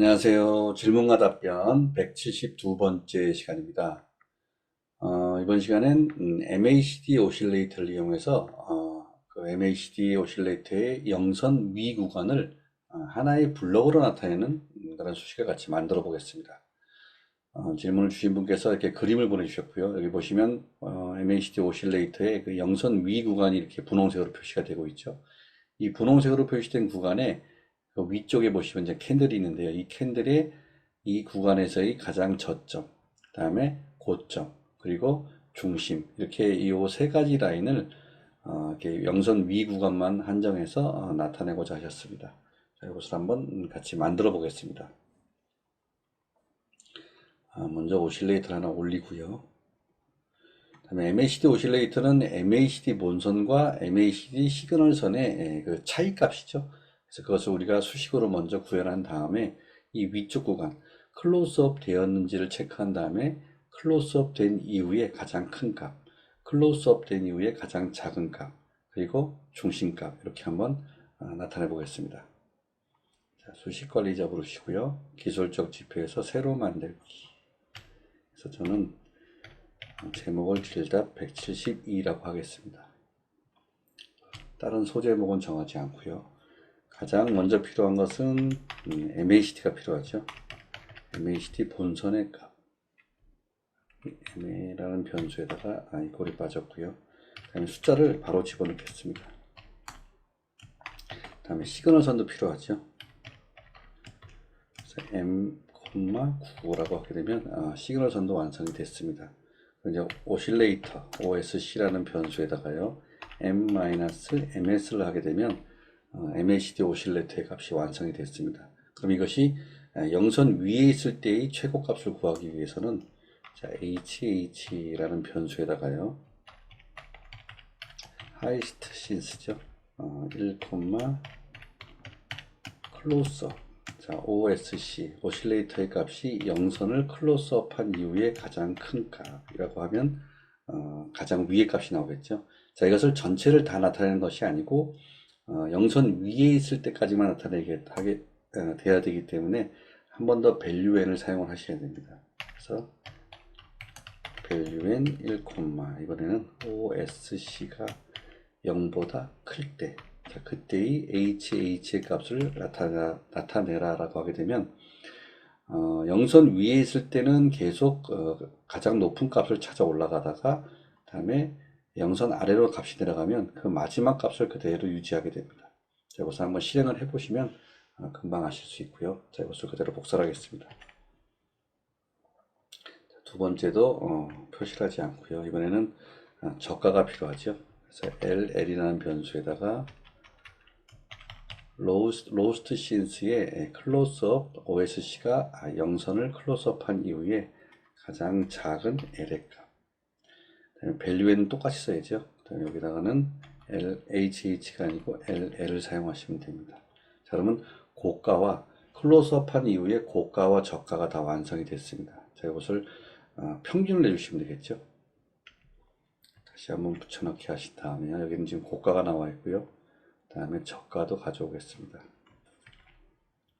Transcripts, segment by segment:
안녕하세요. 질문과 답변 172번째 시간입니다. 어, 이번 시간엔 음, MACD 오실레이터를 이용해서 어, 그 MACD 오실레이터의 영선 위 구간을 어, 하나의 블록으로 나타내는 음, 그런 수식을 같이 만들어 보겠습니다. 어, 질문을 주신 분께서 이렇게 그림을 보내주셨고요. 여기 보시면 어, MACD 오실레이터의 그 영선 위 구간이 이렇게 분홍색으로 표시가 되고 있죠. 이 분홍색으로 표시된 구간에 그 위쪽에 보시면 이제 캔들이 있는데요. 이 캔들의 이 구간에서의 가장 저점, 그 다음에 고점, 그리고 중심 이렇게 이 세 가지 라인을 어, 이렇게 영선 위 구간만 한정해서 어, 나타내고자 하셨습니다. 자, 이것을 한번 같이 만들어 보겠습니다. 아, 먼저 오실레이터를 하나 올리고요. 다음에 MACD 오실레이터는 MACD 본선과 MACD 시그널선의 예, 그 차이 값이죠. 그래서 그것을 우리가 수식으로 먼저 구현한 다음에 이 위쪽 구간 클로즈업 되었는지를 체크한 다음에 클로즈업 된 이후에 가장 큰 값, 클로즈업 된 이후에 가장 작은 값, 그리고 중심값 이렇게 한번 아, 나타내 보겠습니다. 자, 수식 관리자 부르시고요. 기술적 지표에서 새로 만들기. 그래서 저는 제목을 길답 172라고 하겠습니다. 다른 소제목은 정하지 않고요. 가장 먼저 필요한 것은 음, MACD가 필요하죠. MACD 본선의 값. MA라는 변수에다가 아이콜이 빠졌고요. 다음에 숫자를 바로 집어넣겠습니다. 다음에 시그널 선도 필요하죠. 그래서 M, 9라고 하게 되면 아, 시그널 선도 완성이 됐습니다. 이제 오실레이터 OSC라는 변수에다가요 m-ms를 하게 되면 어, MACD 오실레이터의 값이 완성이 됐습니다. 그럼 이것이 아, 영선 위에 있을 때의 최고 값을 구하기 위해서는 자, HH라는 변수에다가요 highest since죠. 어, 1, closer 자, OSC 오실레이터의 값이 영선을 클로스업한 이후에 가장 큰 값이라고 하면 어, 가장 위의 값이 나오겠죠. 자, 이것을 전체를 다 나타내는 것이 아니고 어, 영선 위에 있을 때까지만 나타내게 하게 어, 돼야 되기 때문에 한 번 더 valuen을 사용을 하셔야 됩니다. 그래서 valuen 1, 이번에는 OSC가 0보다 클 때, 자, 그때의 HH의 값을 나타내, 나타내라 라고 하게 되면 어, 영선 위에 있을 때는 계속 어, 가장 높은 값을 찾아 올라가다가 다음에 영선 아래로 값이 내려가면 그 마지막 값을 그대로 유지하게 됩니다. 자, 이것을 한번 실행을 해보시면 어, 금방 아실 수 있고요. 자, 이것을 그대로 복사하겠습니다. 두 번째도 어, 표시를 하지 않고요. 이번에는 어, 저가가 필요하죠. 그래서 LL이라는 변수에다가 로스트, 로스트 신스의 클로스업 OSC가 영선을 클로스업한 이후에 가장 작은 L의 값. 밸류에는 똑같이 써야죠. 여기다가는 L, HH가 아니고 LL을 사용하시면 됩니다. 자, 그러면 고가와 클로스업한 이후에 고가와 저가가 다 완성이 됐습니다. 자, 이것을 어, 평균을 내주시면 되겠죠. 다시 한번 붙여넣기 하신 다음에 여기는 지금 고가가 나와 있고요. 다음에 저가도 가져오겠습니다.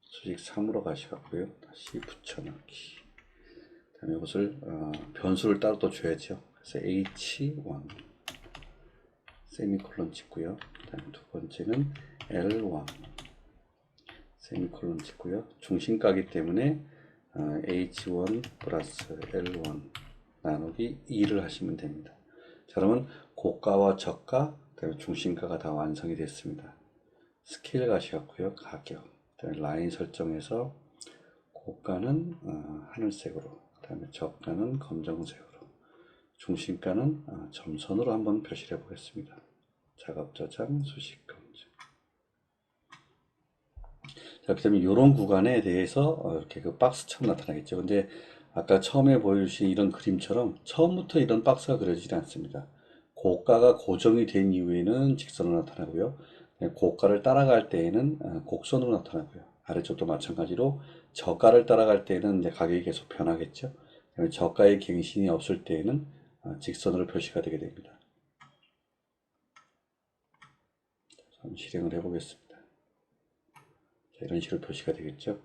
수직 3으로 가셔갖고요. 다시 붙여넣기. 다음에 이것을 어, 변수를 따로 또 줘야죠. 그래서 H1 세미콜론 찍고요. 다음에 두 번째는 L1 세미콜론 찍고요. 중심가기 때문에 어, H1 플러스 L1 나누기 2를 하시면 됩니다. 자, 그러면 고가와 저가, 그다음에 중심가가 다 완성이 됐습니다. 스케일 가시고요. 가격, 그다음에 라인 설정해서 고가는 어, 하늘색으로, 그 다음에 저가는 검정색으로, 중심가는 어, 점선으로 한번 표시해 보겠습니다. 작업 저장, 수식 검증. 자, 그 다음에 이런 구간에 대해서 어, 이렇게 그 박스 처럼 나타나겠죠. 근데 아까 처음에 보여주신 이런 그림처럼 처음부터 이런 박스가 그려지지 않습니다. 고가가 고정이 된 이후에는 직선으로 나타나고요. 네, 고가를 따라갈 때에는 어, 곡선으로 나타나고요. 아래쪽도 마찬가지로 저가를 따라갈 때에는 이제 가격이 계속 변하겠죠. 저가의 갱신이 없을 때에는 어, 직선으로 표시가 되게 됩니다. 한번 실행을 해보겠습니다. 자, 이런 식으로 표시가 되겠죠.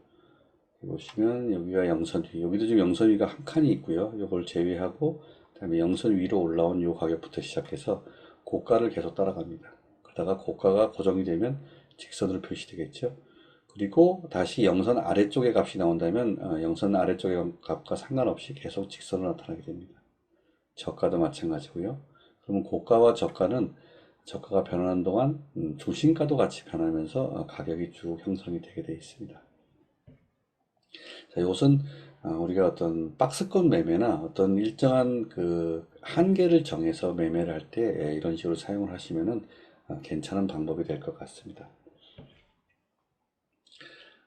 보시면 여기가 영선 위, 여기도 지금 영선 위가 한 칸이 있고요. 이걸 제외하고 그다음에 영선 위로 올라온 요 가격부터 시작해서 고가를 계속 따라갑니다. 그러다가 고가가 고정이 되면 직선으로 표시되겠죠. 그리고 다시 영선 아래쪽의 값이 나온다면 어, 영선 아래쪽의 값과 상관없이 계속 직선으로 나타나게 됩니다. 저가도 마찬가지고요. 그러면 고가와 저가는 저가가 변하는 동안 음, 중심가도 같이 변하면서 어, 가격이 쭉 형성이 되게 되어 있습니다. 자, 이것은 어, 우리가 어떤 박스권 매매나 어떤 일정한 그 한계를 정해서 매매를 할 때 이런 식으로 사용을 하시면은 어, 괜찮은 방법이 될 것 같습니다.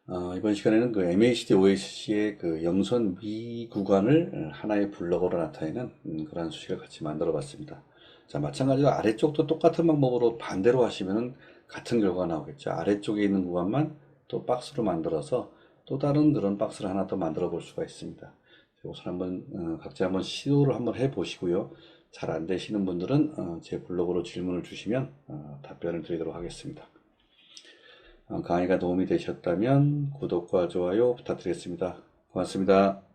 어, 이번 시간에는 그 MACD OSC의 그 영선 위 구간을 어, 하나의 블럭으로 나타내는 음, 그런 수식을 같이 만들어 봤습니다. 자, 마찬가지로 아래쪽도 똑같은 방법으로 반대로 하시면은 같은 결과가 나오겠죠. 아래쪽에 있는 구간만 또 박스로 만들어서 또 다른 그런 박스를 하나 더 만들어 볼 수가 있습니다. 이것을 한번 어, 각자 한번 시도를 한번 해 보시고요. 잘 안 되시는 분들은 어, 제 블로그로 질문을 주시면 어, 답변을 드리도록 하겠습니다. 어, 강의가 도움이 되셨다면 구독과 좋아요 부탁드리겠습니다. 고맙습니다.